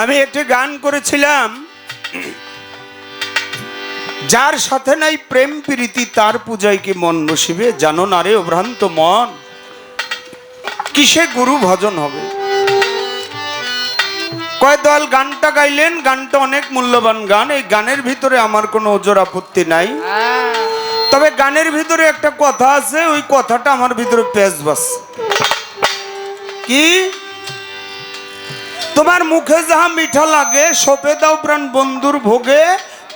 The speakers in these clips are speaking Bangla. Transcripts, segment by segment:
আমি একটি গান করেছিলাম। যার সাথে নাই প্রেম প্রীতি, তার পূজায় কি মন বসিবে? জানো না রে ভ্রান্ত মন, কিসে গুরু ভজন হবে? কয় দল গানটা গাইলেন, গানটা অনেক মূল্যবান গান। এই গানের ভিতরে আমার কোনো ওজোর আপত্তি নাই। তবে গানের ভিতরে একটা কথা আছে, ওই কথাটা আমার ভিতরে পেঁচ বাস কি? তোমার মুখে যাহা মিঠা লাগে সপে দাও প্রাণ বন্ধুর ভোগে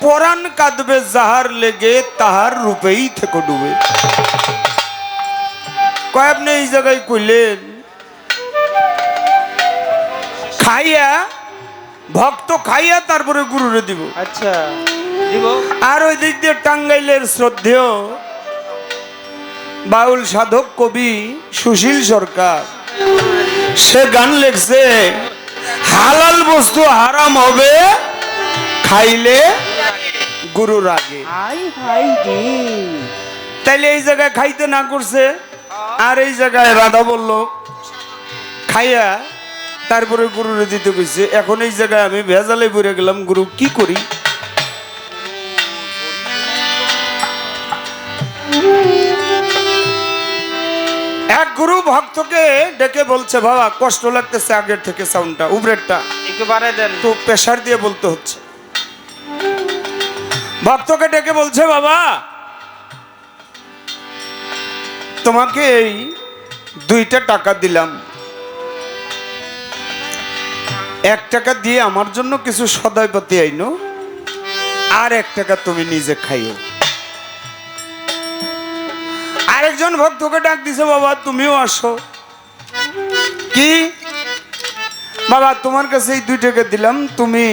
পরাণ কাঁদবে যাহার লেগে তাহার রূপেই থেকে ডুবে। কয় আপনি এই জায়গায় কইলেন? খাইয়া ভক্ত খাইয়া তারপরে গুরুরে দিব। আচ্ছা দিব। আর ওই দিক দিয়ে টাঙ্গাইলের শ্রদ্ধেয় বাউল সাধক কবি সুশীল সরকার সে গান লেখছে হালাল বস্তু হারাম হবে খাইলে গুরুর আগে হাই হাই রে। তাইলে এই জায়গায় খাইতে না করছে আর এই জায়গায় রাধা বলল খাইয়া তারপরে গুরুরে দিতে কইছে এখন এই জায়গায় আমি ভেজালে পড়ে গেলাম গুরু কি করি? এক গুরু ভক্তকে ডেকে বলছে বাবা কষ্ট লাগতেছে আগের থেকে সাউন্ডটা উপরেরটা একটু বাড়াই দেন। তো প্রেশার দিয়ে বলতে হচ্ছে। ভক্তকে ডেকে বলছে বাবা তোমাকে এই দুইটা টাকা দিলাম। এক টাকা দিয়ে আমার জন্য কিছু সদাই পাতি আইনো আর এক টাকা তুমি নিজে খাইও। আরেকজন ভক্তকে ডাক দিছে, বাবা, তুমিও আসো। কি? বাবা, তোমার কাছে এই দুই টাকা দিলাম, তুমি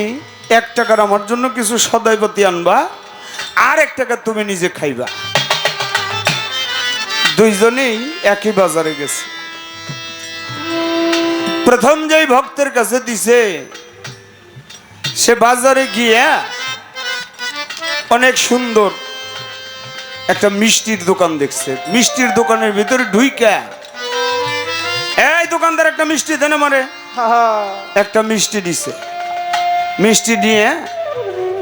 এক টাকার আমার জন্য কিছু সদাইপতি আনবা, আর এক টাকা তুমি নিজে খাইবা। দুইজনেই একই বাজারে গেছে। প্রথম যেই ভক্তের কাছে দিছে, সে বাজারে গিয়া অনেক সুন্দর একটা মিষ্টির দোকান দেখছে। মিষ্টির দোকানের ভিতরে ঢুইকা। এই দোকানদার একটা মিষ্টি দেনে মারে। একটা মিষ্টি দিছে। মিষ্টি দিয়ে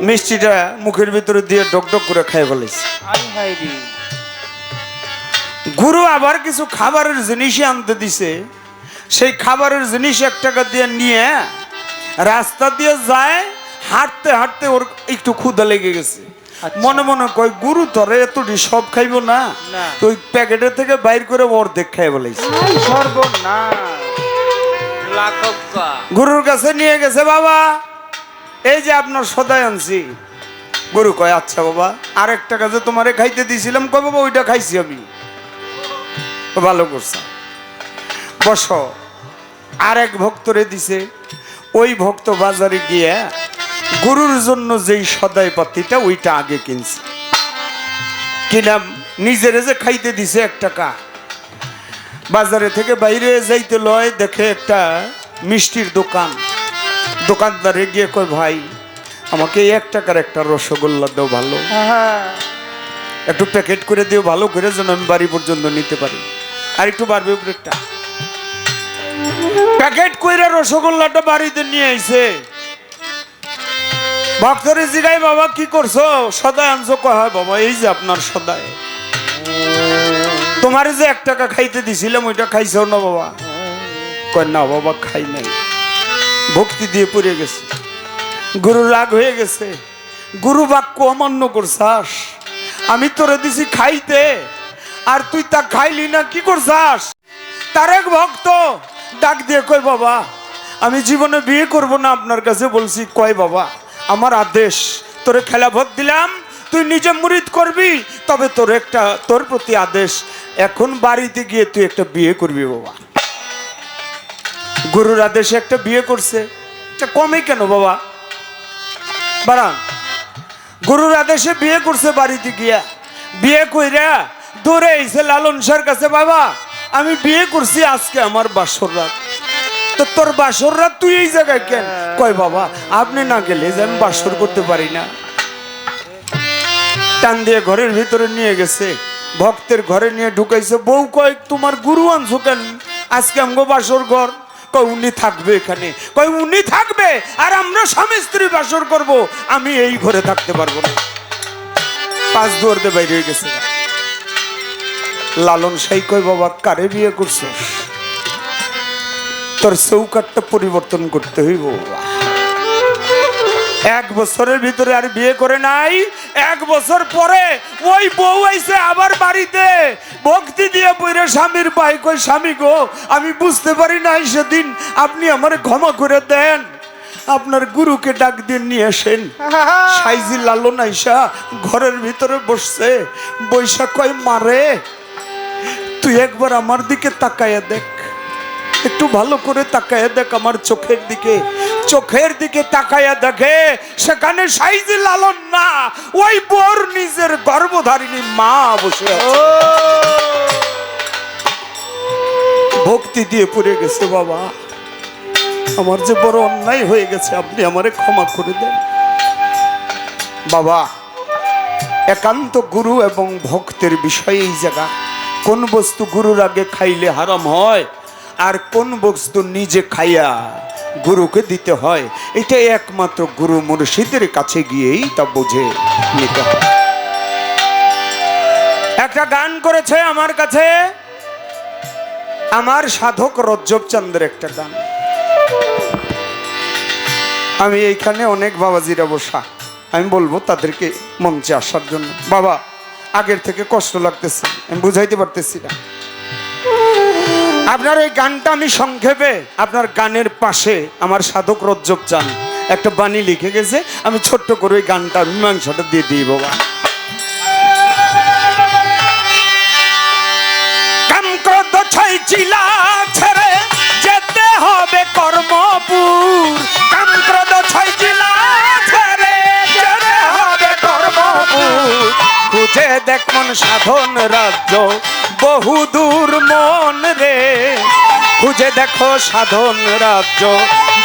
মিষ্টিটা মুখের ভিতরে দিয়ে ডক ডক করে খাই ফেলেছে। গুরু আবার কিছু খাবারের জিনিসই আনতে দিছে। সেই খাবারের জিনিস এক টাকা দিয়ে নিয়ে রাস্তা দিয়ে যায় হাঁটতে হাঁটতে ওর একটু ক্ষুদা লেগে গেছে। আচ্ছা। মনে মনে কয় গুরু তোরে এতটি সব খাইবো না। তো ওই প্যাকেটের থেকে বাইর করে অর্ধেক খাই বলেছে গুরুর কাছে নিয়ে গেছে বাবা এই যে আপনার সদাই আনছি। গুরু কয় আচ্ছা বাবা আর একটা যে তোমারে খাইতে দিয়েছিলাম কয় বাবা ওইটা খাইছি আমি। ভালো করছে। বস আর এক ভক্তরে দিছে। ওই ভক্ত বাজারে গিয়ে গুরুর জন্য যেই সদাই পাতিটা, ওইটা আগে কিনছে। কিনাম নিজের যে খাইতে দিছে এক টাকা। বাজারে থেকে বাইরে যাইতে লয়, দেখে একটা মিষ্টির দোকান। দোকানদারে গিয়ে কয়, ভাই, আমাকে এক টাকার একটা রসগোল্লা দাও ভালো। একটু প্যাকেট করে দিও, ভালো করে যেন আমি বাড়ি পর্যন্ত নিতে পারি। আর একটু বাড়বে উপরেরটা। প্যাকেট কইরা রসগোল্লাটা বাড়িতে নিয়ে আইছে। ভক্তরে জিগাই, বাবা, কি করছ? সদায় আনছো কয় বাবা, এই যে আপনার সদায় তোমার যে এক টাকা খাইতে দিছিলাম, ওইটা খাইছো না, বাবা? কয়, না, বাবা, খাই নাই। ভক্তি দিয়ে পড়ে গেছে। গুরু রাগ হয়ে গেছে। গুরু বাক্য অমান্য করছাস। আমি তোরে দিছি খাইতে, আর তুই তা খাইলি না, কি করছাস? তার এক ভক্ত ডাক দিয়ে কয়, বাবা, আমি জীবনে বিয়ে করব না, আপনার কাছে বলছি, কয়, বাবা? আমার আদেশ, তোরে খেলাফত দিলাম, তুই নিজে মুরিদ করবি, তবে তোর একটা, তোর প্রতি আদেশ, এখন বাড়িতে গিয়ে তুই একটা বিয়ে করবি বাবা। গুরুর আদেশে একটা বিয়ে করছে, এটা কমে কেন বাবা? বাড়ান। গুরুর আদেশে বিয়ে করছে বাড়িতে গিয়া। বিয়ে কইরা দৌড়ে এসে লালন সার কাছে, বাবা, আমি বিয়ে করছি আজকে আমার বাসর রাত। তো তোর বাসর রাত তুই এই জায়গায় কেন? কয় বাবা, আপনি না গেলে যে আমি বাসর করতে পারি না। টান দিয়ে ঘরের ভিতরে নিয়ে গেছে, ভক্তের ঘরে নিয়ে ঢুকাইছে, বউ কয়, তোমার গুরু আনছো কেন? আজকে আমগো বাসর ঘর। কয়, উনি থাকবে এখানে। কয়, উনি থাকবে, আর আমরা স্বামী স্ত্রী বাসর করব। আমি এই ঘরে থাকতে পারব না। পাঁচ দুয়ারতে বাইরে হয়ে গেছে। লালন সাই কয়, বাবা, কারে বিয়ে করছ? তোর চৌকাটটা পরিবর্তন করতে হইব, বাবা। এক বছরের ভিতরে আর বিয়ে করে নাই, এক বছর পরে ওই বউ আইছে আবার বাড়িতে। ভক্তি দিয়ে পড়ে স্বামীর ভাই কই, স্বামী গো, আমি বুঝতে পারি নাই সেদিন আপনি আমার ক্ষমা করে দেন। আপনার গুরুকে ডাক দিয়ে নিয়ে আসেন। সাইজি লালন আইসা ঘরের ভিতরে বসছে। বৈশা কয় মারে তুই একবার আমার দিকে তাকাইয়া দেখ। একটু ভালো করে তাকায়া দেখ আমার চোখের দিকে। চোখের দিকে তাকায়া দেখে সেখানে সাইজি লালন না, ওই বোর নিজের গর্ভধারিণী মা বসে ভক্তি দিয়ে পড়ে গেছে বাবা। আমার যে বড় অন্যায় হয়ে গেছে, আপনি আমারে ক্ষমা করে দেন। বাবা, একান্ত গুরু এবং ভক্তের বিষয়ে এই জায়গা। কোন বস্তু গুরুর আগে খাইলে হারাম হয়? আর কোন বস্তু নিজে খাইয়া গুরুকে দিতে হয়? এটা একমাত্র গুরু মুর্শিদের কাছে গিয়েই তা বুঝে নিতে হয়। একটা গান করেছে আমার কাছে। আমার সাধক রজ্জব চন্দ্রের একটা গান। আমি এইখানে অনেক বাবাজিরা বসা আমি বলব তাদেরকে মঞ্চে আসার জন্য। বাবা, আগের থেকে কষ্ট লাগতেছে, আমি বুঝাইতে পারতেছি না। আপনার এই গানটা আমি সংক্ষেপে আপনার গানের পাশে আমার সাধক রজ্জব চান। একটা বাণী লিখে গেছে, আমি ছোট্ট করে ওই গানটা মীমাংসাটা দিয়ে দিই বাবা। ছেড়ে যেতে হবে কর্মপুর। খুঁজে দেখ মন সাধন রাজ্য, বহু দূর মন রে। খুঁজে দেখো সাধন রাজ্য,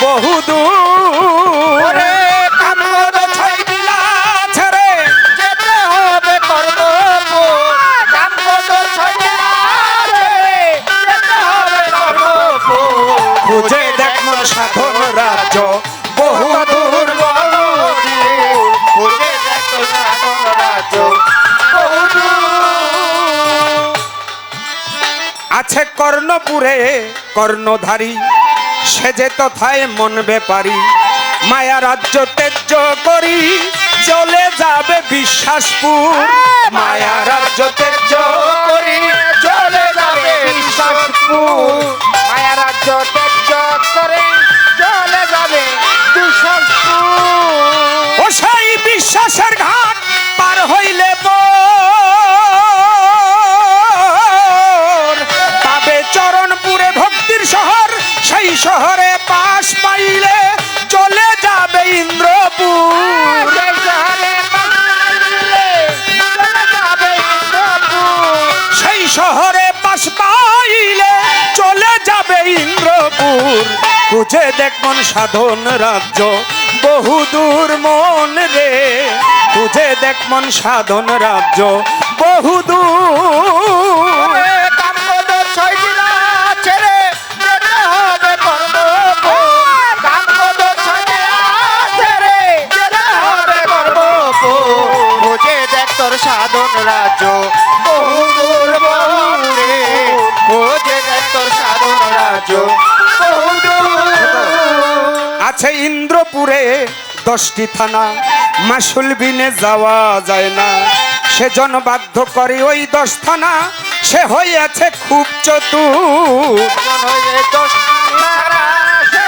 বহু দূর। কর্ণপুরে কর্ণধারী, সে যে তথায় মন বেপারি মায়া রাজ্য তেজ্য করি চলে যাবে বিশ্বাসপুর। মায়া রাজ্য তেজ্য করি চলে যাবে বিশ্বাসপুর। মায়া রাজ্য ত্যায্য করে চলে যাবে দুঃসাহসপুর ও সেই বিশ্বাসের ঘাট পার হইলে মোর শহরে পাশ পাইলে চলে যাবে ইন্দ্রপুর। সেই শহরে পাশ পাইলে চলে যাবে ইন্দ্রপুর। খুঁজে দেখ মন সাধন রাজ্য বহু দূর মন রে। খুঁজে দেখ মন সাধন রাজ্য বহু দূর। সাধন রাজ্য বহুদূর বহুরে। খুঁজে তোর সাধন বহুদূর আছে ইন্দ্রপুরে দশটি থানা মাসুল বিনে যাওয়া যায় না। সেজন বাধ্য করে ওই দশ থানা সে হইয়াছে খুব চতুর। সে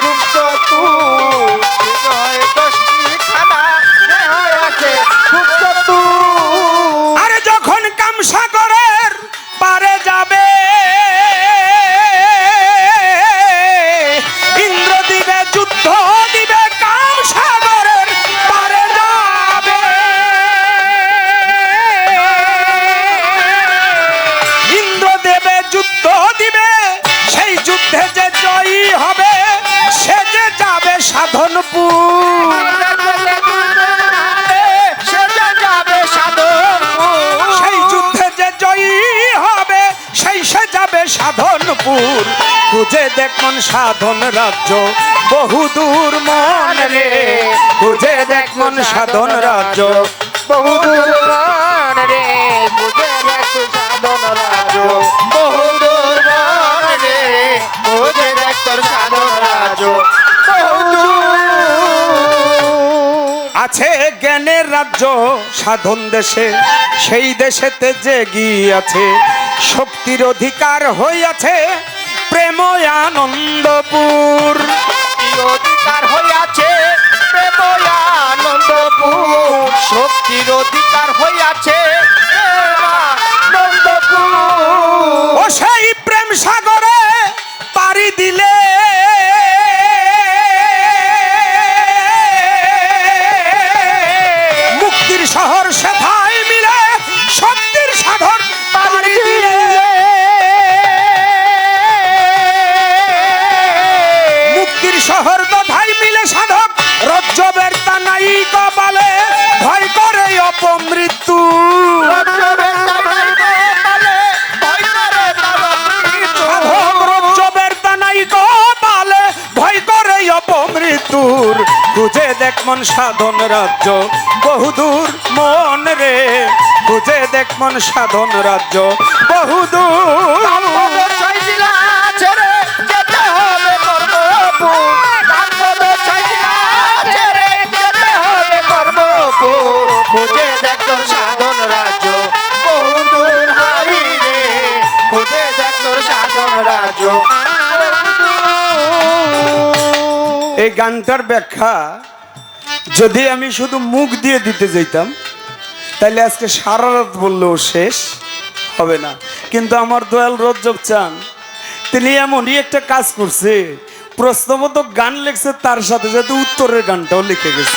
খুব চতুর। সাধনপুর খুঁজে দেখুন সাধন রাজ্য, বহু দূর মন রে। খুঁজে দেখুন সাধন রাজ্য, বহু দূর মন রে। খুঁজে দেখুন সাধন রাজ্য, বহু দূর মন রে। খুঁজে দেখুন সাধন রাজ্য আছে জ্ঞানের রাজ্য সাধন দেশে সেই দেশেতে যে গিয়াছে শক্তির অধিকার হইয়াছে প্রেম আনন্দপুর অধিকার হইয়াছে প্রেম আনন্দপুর শক্তির অধিকার হইয়াছে আনন্দপুর ও সেই প্রেম সাগরে পাড়ি দিলে শহর দধাই মিলে সাধক রজ্জবের তানাই কপালে ভয় করে অপমৃত্যু। অপমৃত্যুর। খুঁজে দেখ মন সাধন রাজ্য বহুদূর মন রে। খুঁজে দেখ মন সাধন রাজ্য বহুদূর। খুঁজে দেখ তোর সাধন রাজ্য। বহুদূর হারি রে খুঁজে দেখ তোর সাধন রাজ্য। এই গানটার ব্যাখ্যা যদি আমি শুধু মুখ দিয়ে দিতে যেতাম তাহলে আজকে সারা রাত বললেও শেষ হবে না। কিন্তু আমার দয়াল রজ্জব চান তিনি এমনই একটা কাজ করছে প্রশ্নমতো গান লিখছে তার সাথে সাথে উত্তরের গানটাও লিখে গেছে।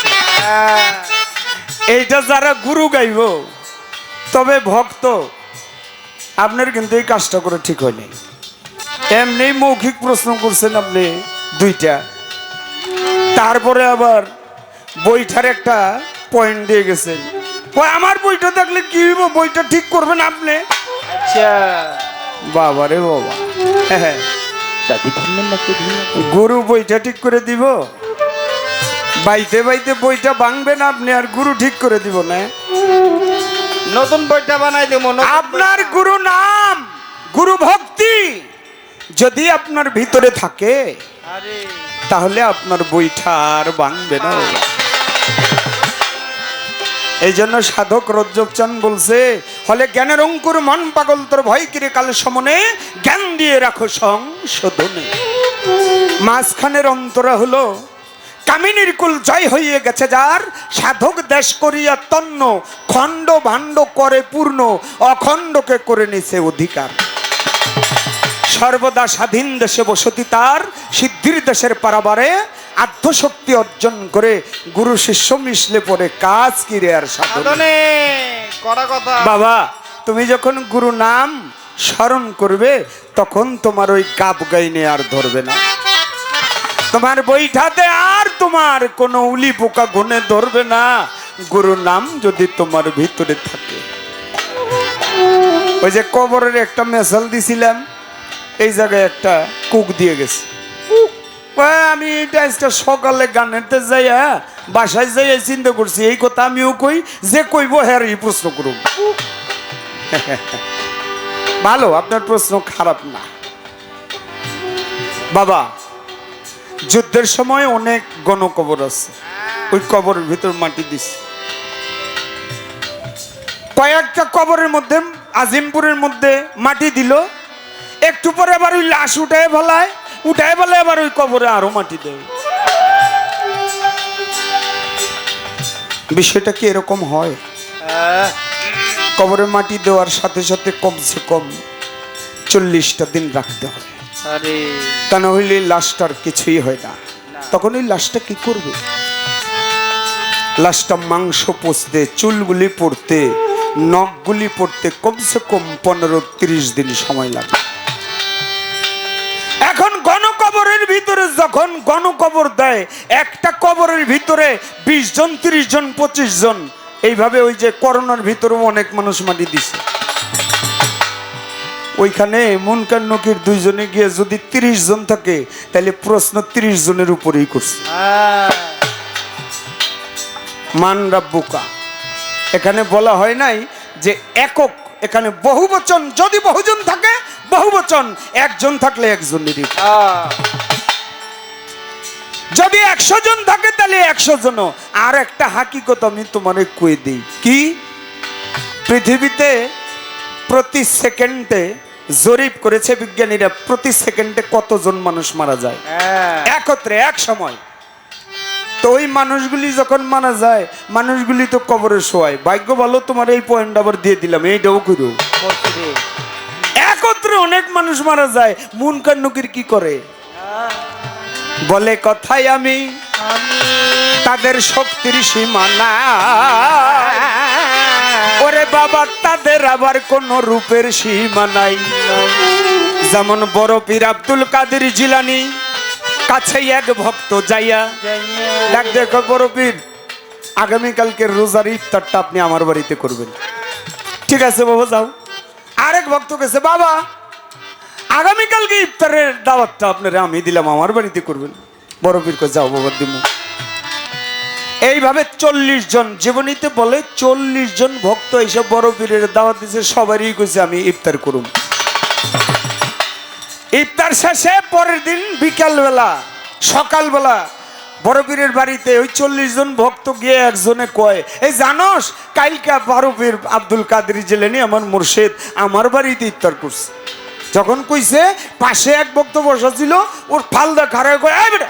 এইটা যারা গুরু গাইব তবে ভক্ত আপনার কিন্তু এই কাজটা করে ঠিক হয়নি। এমনি মৌখিক প্রশ্ন করছেন আপনি দুইটা। তারপরে আবার বইটার একটা পয়েন্ট দিয়ে গেছেন। আমার বইটা দেখলে কি হইব? বইটা ঠিক করবেন আপনি? আচ্ছা। বাবা রে বাবা। হ্যাঁ নাকি? গুরু বইটা ঠিক করে দিব? বাইতে বাইতে বইটা ভাঙবেন আপনি আর গুরু ঠিক করে দিব না। নতুন বইটা বানাই দেবো আপনার গুরু নাম গুরু ভক্তি যদি আপনার ভিতরে থাকে তাহলে আপনার বইটা আর ভাঙবে না। এই জন্য সাধক রজ্জব চান বলছে হলে জ্ঞানের অঙ্কুর মন পাগল তোর ভয় কিরে কাল সমনে? জ্ঞান দিয়ে রাখো সংশোধনে। মাঝখানের অন্তরা হলো কামিনীর কুল জয় হইয়ে গেছে যার। সাধক দেশ করিয়া তন্ন খণ্ড ভাণ্ড করে পূর্ণ অখণ্ডকে করে নিছে অধিকার। সর্বদা স্বাধীন দেশে বসতি তার সিদ্ধির দেশের পারাবারে আত্মশক্তি অর্জন করে গুরু শিষ্য মিশলে পরে কাজ কিরে আর সাধনে। বাবা তুমি যখন গুরু নাম স্মরণ করবে তখন তোমার ওই গাব গাইনে আর ধরবে না। তোমার বইটাতে আর তোমার কোনো উলি পোকা গুনে ধরবে না। গুরু নাম যদি তোমার ভিতরে থাকে। ওই যে কবরের একটা মেসাল দিছিলাম এই জায়গায় একটা কুক দিয়ে গেছে। আমি এটা আজকে সকালে গানেতে যাইয়া বাসায় যাইয়া চিন্তা করছি এই কথা আমিও কই যে কইব হ্যাঁ এই প্রশ্ন করুন ভালো আপনার প্রশ্ন খারাপ না। বাবা যুদ্ধের সময় অনেক গণকবর আছে। ওই কবরের ভিতর মাটি দিছে। কয়েকটা কবরের মধ্যে, আজিমপুরের মধ্যে মাটি দিল। একটু পরে আবার ওই লাশ উঠায় ফেলায়। উঠায় ফেলে আবার ওই কবরে আরও মাটি দেয়। বিষয়টা কি এরকম হয়? কবরে মাটি দেওয়ার সাথে সাথে কমসে কম চল্লিশটা দিন রাখতে হয়। তা না হইলে লাশটার কিছুই হয় না। তখন ওই লাশটা কি করবে? লাশটা মাংস পচতে চুলগুলি পড়তে নখগুলি পড়তে কমসে কম পনেরো তিরিশ দিন সময় লাগে এখন গণকবরের ভিতরে যখন গণকবর দেয় একটা কবরের ভিতরে বিশ জন তিরিশ জন পঁচিশ জন এইভাবে ওই যে করোনার ভিতরেও অনেক মানুষ মাটি দিছে। ওইখানে মুনকার নকির দুইজনে গিয়ে যদি তিরিশ জন থাকে, তাহলে প্রশ্ন তিরিশ জনের উপরেই করছে। মান রাব্বুকা এখানে বলা হয় নাই যে একক, এখানে বহু বচন যদি বহুজন থাকে বহু বচন একজন থাকলে একজনেরই। যদি একশো জন থাকে, তাহলে একশো জন আর একটা হাকিকত আমি তোমারে কয়ে দিই কি পৃথিবীতে প্রতি সেকেন্ডে জরিপ করেছে বিজ্ঞানীরা প্রতি সেকেন্ডে কতজন মানুষ মারা যায়? হ্যাঁ। একত্রে এক সময়। তো ওই মানুষগুলি যখন মারা যায় মানুষগুলি তো কবরে শোয়ায়। ভাগ্য ভালো তোমার এই পয়েন্ট আবার দিয়ে দিলাম এইটাও করো। একত্রে অনেক মানুষ মারা যায় মুন নকির কি করে? বলে কথাই আমি আমি তাদের শক্তির সীমানা। ওরে বাবা, তাদের আবার কোন রূপের সীমা নাই। যেমন বড় পীর আব্দুল কাদের জিলানি কাছে এক ভক্ত যাইয়া ডাক দেখো বড় পীর আগামীকালকের রোজার ইফতারটা আপনি আমার বাড়িতে করবেন। ঠিক আছে বাবা, যাও। আরেক ভক্ত গেছে, বাবা, আগামীকালকে ইফতারের দাওয়াতটা আপনারা আমি দিলাম, আমার বাড়িতে করবেন। বড় পীর যাও বাবা, দিমু। এইভাবে চল্লিশ জন, জীবনীতে বলে চল্লিশ জন ভক্ত এইসব বড় পীরের দাওয়াত দিছে, সবারই কইছে, আমি ইফতার করুম। ইফতার শেষে পরের দিন বিকালবেলা, সকালবেলা বড় পীরের বাড়িতে ওই চল্লিশ জন ভক্ত গিয়ে একজনে কয়, এই জানোস, কালকা বড় পীর আব্দুল কাদের জেলেনি আমার মুর্শেদ, আমার বাড়িতে ইফতার করছে। যখন কইছে, পাশে এক ভক্ত বসা ছিল, ওর ফালদা খারাপ এই বেটা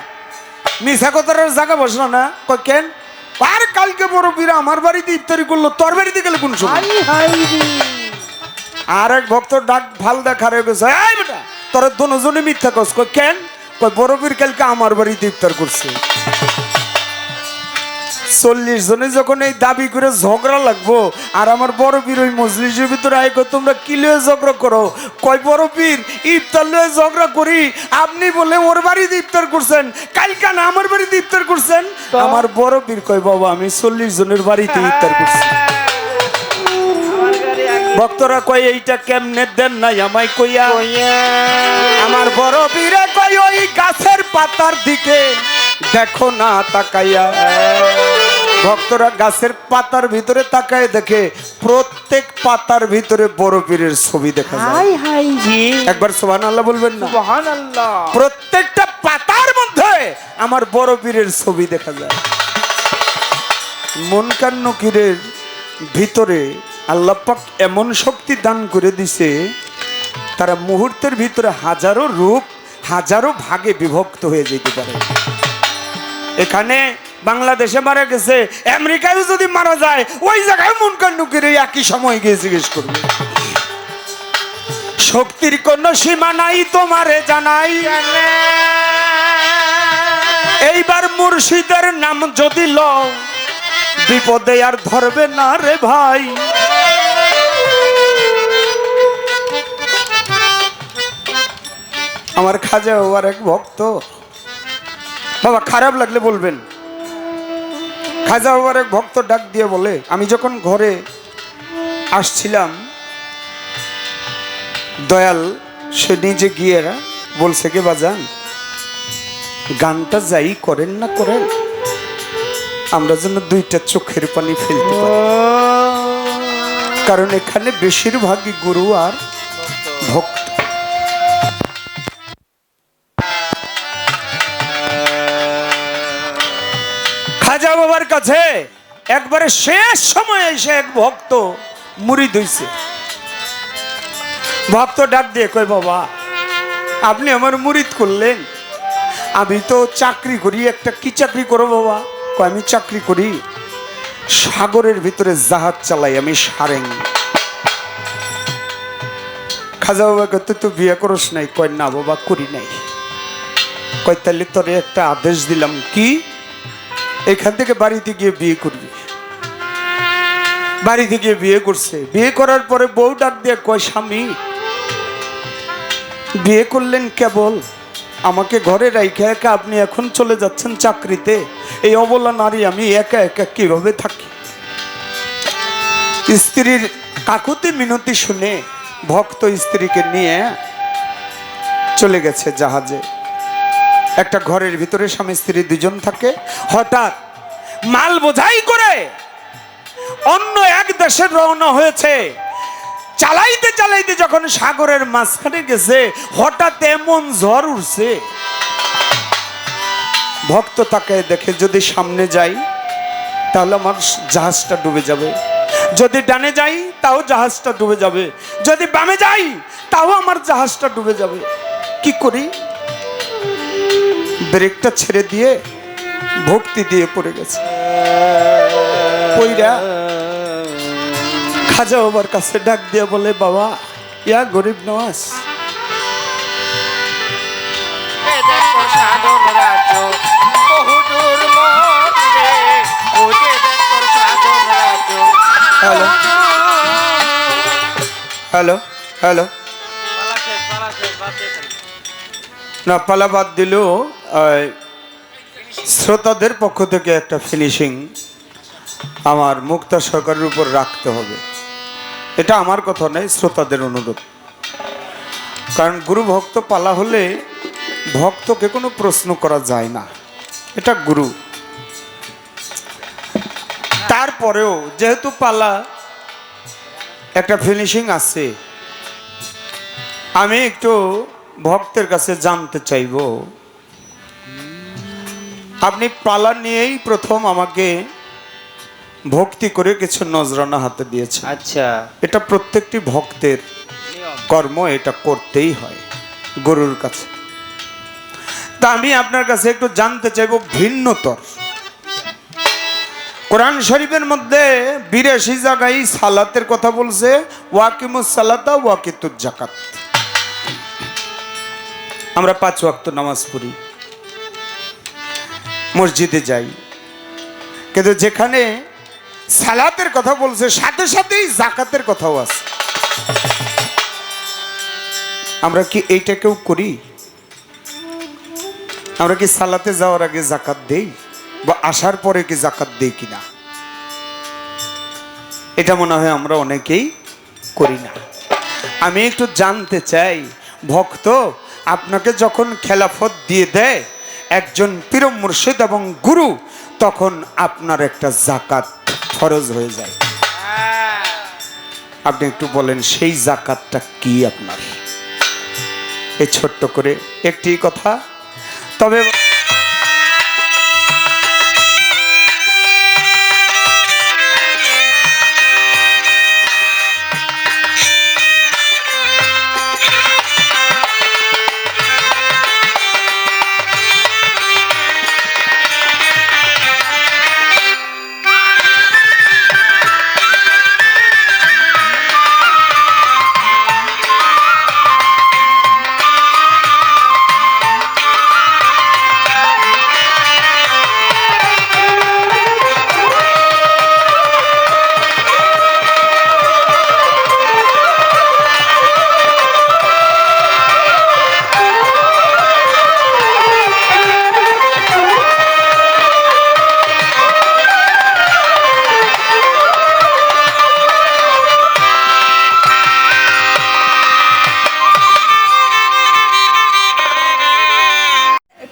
মিশা কথার জায়গা বসল না? কই কেন? আর কালকে বড় বীরা আমার বাড়িতে ইফতারি করল তোর বাড়িতে গেলে কোন সময়? আর এক ভক্ত ডাক ভালো দেখা রে গেছে এই বেটা তোরা দুজনে মিথ্যা কস কই কেন? কই বড় পীর কালকে আমার বাড়িতে ইফতার করছে। চল্লিশ জনে যখন এই দাবি করে ঝগড়া লাগবো আর আমার বড় পীর ওই মজলিসের ভিতরে আয় কই, তোমরা কি লয়ে ঝগড়া করো? কয় বড় পীর ইফতার লয়ে ঝগড়া করি আপনি বলে ওর বাড়িতে ইফতার করছেন কালকা না আমার বাড়িতে ইফতার করছেন? আমার বড় পীর কয় বাবা আমি চল্লিশ জনের বাড়িতে ইফতার করছি। ভক্তরা কয় এইটা কেমনে দেন নাই আমায় কইয়া। আমার বড় বীরে কই ওই গাছের পাতার দিকে দেখো না তাকাইয়া। ভক্তরা গাছের পাতার ভিতরে তাকায় দেখে প্রত্যেক পাতার ভিতরে বড় পীরের ছবি দেখা যায়। একবার সোহান আল্লাহ বলবেন না? প্রত্যেকটা পাতার মধ্যে আমার বড় পীরের ছবি দেখা যায়। মনকার নকিরের ভিতরে আল্লাপাক এমন শক্তি দান করে দিছে তারা মুহূর্তের ভিতরে হাজারো রূপ হাজারো ভাগে বিভক্ত হয়ে যেতে পারে। এখানে বাংলাদেশে মারা গেছে আমেরিকায় যদি মারা যায়, ওই জায়গায় মন এই একই সময় গিয়ে জিজ্ঞেস করবে। শক্তির কোনো সীমা নাই তোমারে জানাই। এইবার মুর্শিদের নাম যদি লও, বিপদে আর ধরবে না রে ভাই। আমার খাজা হওয়ার এক ভক্ত। বাবা খারাপ লাগলে বলবেন। খাজা হওয়ার এক ভক্ত ডাক দিয়ে বলে আমি যখন ঘরে আসছিলাম দয়াল সে নিজে গিয়ে বলছে কে বাজান গানটা যাই করেন না করেন আমরা যেন দুইটা চোখের পানি ফেলতে পারি। কারণ এখানে বেশিরভাগই গুরু আর ভক্ত। কাছে একবারে শেষ সময়ে এসে এক ভক্ত মুড়ি ধুইছে। ভক্ত ডাক দিয়ে কই বাবা, আপনি আমার মুরিদ করলেন। আমি তো চাকরি করি, একটা কি চাকরি করো বাবা? কয়, আমি চাকরি করি সাগরের ভিতরে জাহাজ চালাই, আমি সারেং। খাজা বাবা কত তো বিয়ে করস নাই। কয়, না বাবা, করি নাই। কয় তাহলে তোরে একটা আদেশ দিলাম। কি? এখান থেকে বাড়িতে গিয়ে বিয়ে করবি। বাড়িতে গিয়ে বিয়ে করছে। বিয়ে করার পরে বউ ডাক দিয়ে কয়, স্বামী, বিয়ে করলেন কেবল? আমাকে ঘরে রাইখে একা আপনি এখন চলে যাচ্ছেন চাকরিতে। এই অবলা নারী আমি একা একা কীভাবে থাকি? স্ত্রীর কাকুতি মিনতি শুনে ভক্ত স্ত্রীকে নিয়ে চলে গেছে জাহাজে। একটা ঘরের ভিতরে স্বামী স্ত্রী দুজন থাকে। হঠাৎ মাল বোঝাই করে অন্য এক দেশের রওনা হয়েছে। চালাইতে চালাইতে যখন সাগরের মাঝখানে গেছে, হঠাৎ এমন ঝড় উঠছে। ভক্ত তাকে দেখে, যদি সামনে যাই, তাহলে আমার জাহাজটা ডুবে যাবে। যদি ডানে যাই, তাও জাহাজটা ডুবে যাবে। যদি বামে যাই, তাও আমার জাহাজটা ডুবে যাবে। কি করি? ব্রেকটা ছেড়ে দিয়ে ভক্তি দিয়ে পড়ে গেছে। পইরা খাজা বাবার কাছে ডাক দিয়ে বলে বাবা ইয়া গরিব নওয়াজ। হ্যালো। Hello hello. না পালা বাদ দিলেও শ্রোতাদের পক্ষ থেকে একটা ফিনিশিং আমার মুক্তা সরকারের উপর রাখতে হবে। এটা আমার কথা নয়, শ্রোতাদের অনুরোধ। কারণ গুরু ভক্ত পালা হলে ভক্তকে কোনো প্রশ্ন করা যায় না। এটা গুরু। তারপরেও যেহেতু পালা একটা ফিনিশিং আছে, আমি একটু ভক্তের কাছে জানতে চাইব। আপনি পালা নিয়েই প্রথম আমাকে ভক্তি করে কিছু নজরানা হাতে দিয়েছেন। আচ্ছা। এটা প্রত্যেকটি ভক্তের কর্ম এটা করতেই হয় গরুর কাছে। তা আমি আপনার কাছে একটু জানতে চাইব ভিন্নতর কোরআন শরীফের মধ্যে বিরাশি জায়গায় সালাতের কথা বলছে ওয়াকিমুস সালাতা ওয়াকিতুজ জাকাত আমরা পাঁচ ওয়াক্ত নামাজ পড়ি। মসজিদে যাই। কিন্তু যেখানে সালাতের কথা বলছে, সাথে সাথেই জাকাতের কথাও আছে। আমরা কি এইটা কেউ করি? আমরা কি সালাতে যাওয়ার আগে জাকাত দেই? বা আসার পরে কি জাকাত দেই কিনা? এটা মনে হয় আমরা অনেকেই করি না। আমি একটু জানতে চাই, ভক্ত, আপনাকে যখন খেলাফত দিয়ে দেয় একজন পীর মুর্শিদ এবং গুরু তখন আপনার একটা জাকাত ফরজ হয়ে যায়। আপনি একটু বলেন সেই জাকাতটা কি আপনার? এই ছোট্ট করে একটি কথা। তবে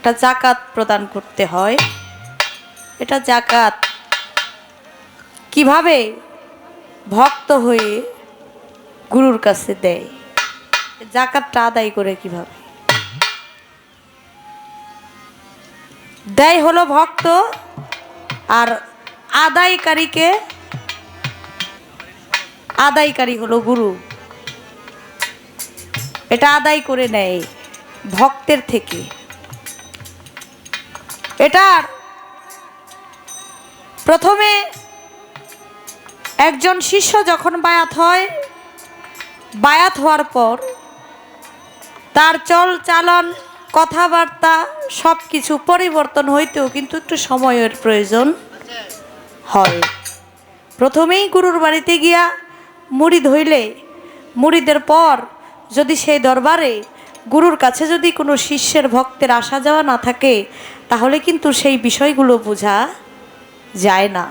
একটা জাকাত প্রদান করতে হয়। এটা জাকাত কীভাবে ভক্ত হয়ে গুরুর কাছে দেয়? জাকাতটা আদায় করে কীভাবে? দেয় হলো ভক্ত আর আদায়কারীকে আদায়কারী হলো গুরু। এটা আদায় করে নেয় ভক্তের থেকে। এটার প্রথমে একজন শিষ্য যখন বায়াত হয়, বায়াত হওয়ার পর তার চল চালন, কথাবার্তা সব কিছু পরিবর্তন হইতেও কিন্তু একটু সময়ের প্রয়োজন হয়। প্রথমেই গুরুর বাড়িতে গিয়া মুড়ি ধইলে, মুড়িদের পর যদি সেই দরবারে গুরুর কাছে যদি কোনো শিষ্যের ভক্তের আসা যাওয়া না থাকে তাহলে কিন্তু সেই বিষয়গুলো বোঝা যায় না।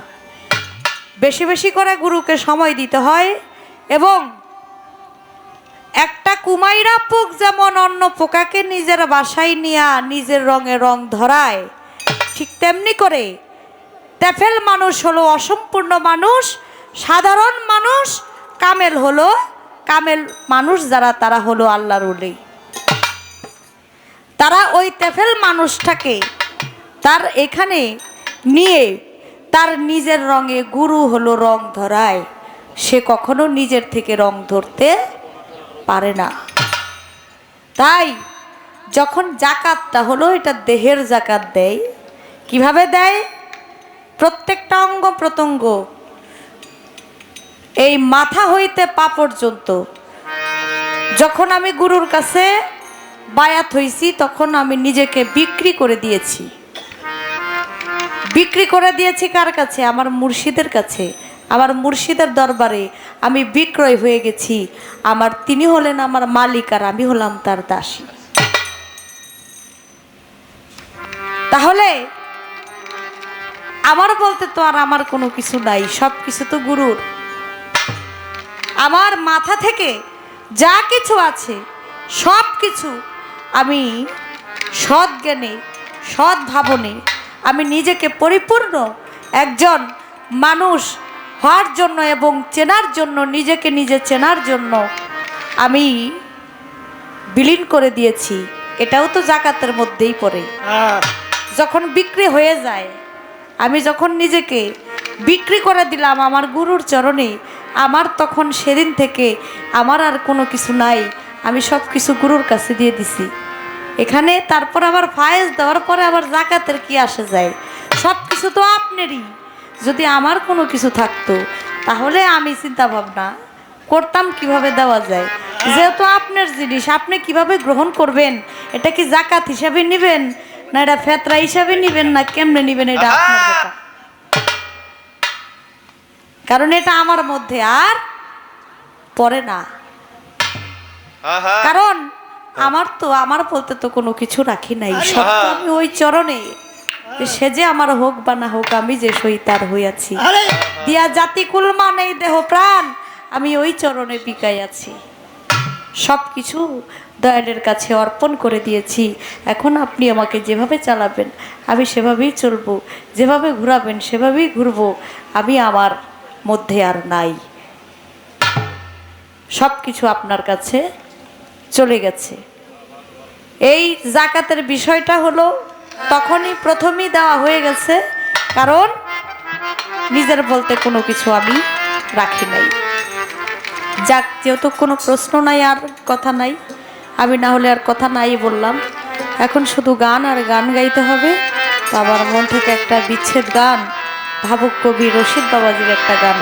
বেশি বেশি করে গুরুকে সময় দিতে হয় এবং একটা কুমাইরা পোক যেমন অন্য পোকাকে নিজের বাসায় নিয়া নিজের রঙে রং ধরায়, ঠিক তেমনি করে তেফেল মানুষ হলো অসম্পূর্ণ মানুষ, সাধারণ মানুষ, কামেল হলো কামেল মানুষ যারা, তারা হলো আল্লাহর উলি তারা ওই তেফেল মানুষটাকে তার এখানে নিয়ে তার নিজের রঙে গুরু হলো রং ধরায়। সে কখনো নিজের থেকে রং ধরতে পারে না। তাই যখন জাকাতটা হলো, এটা দেহের জাকাত দেয়। কীভাবে দেয়? প্রত্যেকটা অঙ্গ প্রত্যঙ্গ এই মাথা হইতে পা পর্যন্ত। যখন আমি গুরুর কাছে বায়াত হইছি, তখন আমি নিজেকে বিক্রি করে দিয়েছি। বিক্রি করে দিয়েছি কার কাছে? আমার মুর্শিদের কাছে। আমার মুর্শিদের দরবারে আমি বিক্রয় হয়ে গেছি। আমার তিনি হলেন আমার মালিক আর আমি হলাম তার দাসী। তাহলে আমার বলতে তো আর আমার কোনো কিছু নাই, সব কিছু তো গুরুর। আমার মাথা থেকে যা কিছু আছে, সব কিছু আমি সৎ জ্ঞানে সৎ ভাবনে আমি নিজেকে পরিপূর্ণ একজন মানুষ হওয়ার জন্য এবং চেনার জন্য নিজেকে নিজে চেনার জন্য আমি বিলীন করে দিয়েছি। এটাও তো জাকাতের মধ্যেই পড়ে। যখন বিক্রি হয়ে যায় আমি যখন নিজেকে বিক্রি করে দিলাম আমার গুরুর চরণে আমার তখন সেদিন থেকে আমার আর কোনো কিছু নাই। আমি সব কিছু গুরুর কাছে দিয়ে দিছি। এখানে তারপর আবার ফায়েজ দেওয়ার পরে আবার জাকাতের কি আসে যায়? সব কিছু তো আপনারই। যদি আমার কোনো কিছু থাকতো তাহলে আমি চিন্তা ভাবনা করতাম কীভাবে দেওয়া যায়। যেহেতু আপনার জিনিস আপনি কীভাবে গ্রহণ করবেন? এটা কি জাকাত হিসাবে নেবেন? না এটা ফেতরা হিসাবে নেবেন? না কেমনে নেবেন? এটা আপনার ব্যাপার। কারণ এটা আমার মধ্যে আর পড়ে না। কারণ আমার তো আমার বলতে তো কোনো কিছু রাখি নাই। সব তো আমি ওই চরণে সে যে আমার হোক বা না হোক আমি যে সই তার হইয়াছি। দিয়া জাতি কুলমা নেই দেহ প্রাণ আমি ওই চরণে বিকাই আছি। সব কিছু দয়ালের কাছে অর্পণ করে দিয়েছি। এখন আপনি আমাকে যেভাবে চালাবেন আমি সেভাবেই চলবো। যেভাবে ঘুরাবেন সেভাবেই ঘুরবো। আমি আমার মধ্যে আর নাই। সব কিছু আপনার কাছে চলে গেছে। এই জাকাতের বিষয়টা হলো তখনই প্রথমেই দেওয়া হয়ে গেছে, কারণ নিজের বলতে কোনো কিছু আমি রাখি নাই। যাক, যেহেতু কোনো প্রশ্ন নাই, আর কথা নাই, আমি না হলে আর কথা নাই বললাম। এখন শুধু গান আর গান গাইতে হবে। তো আমার মন থেকে একটা বিচ্ছেদ গান, ভাবুক কবি রশিদ বাবাজির একটা গান।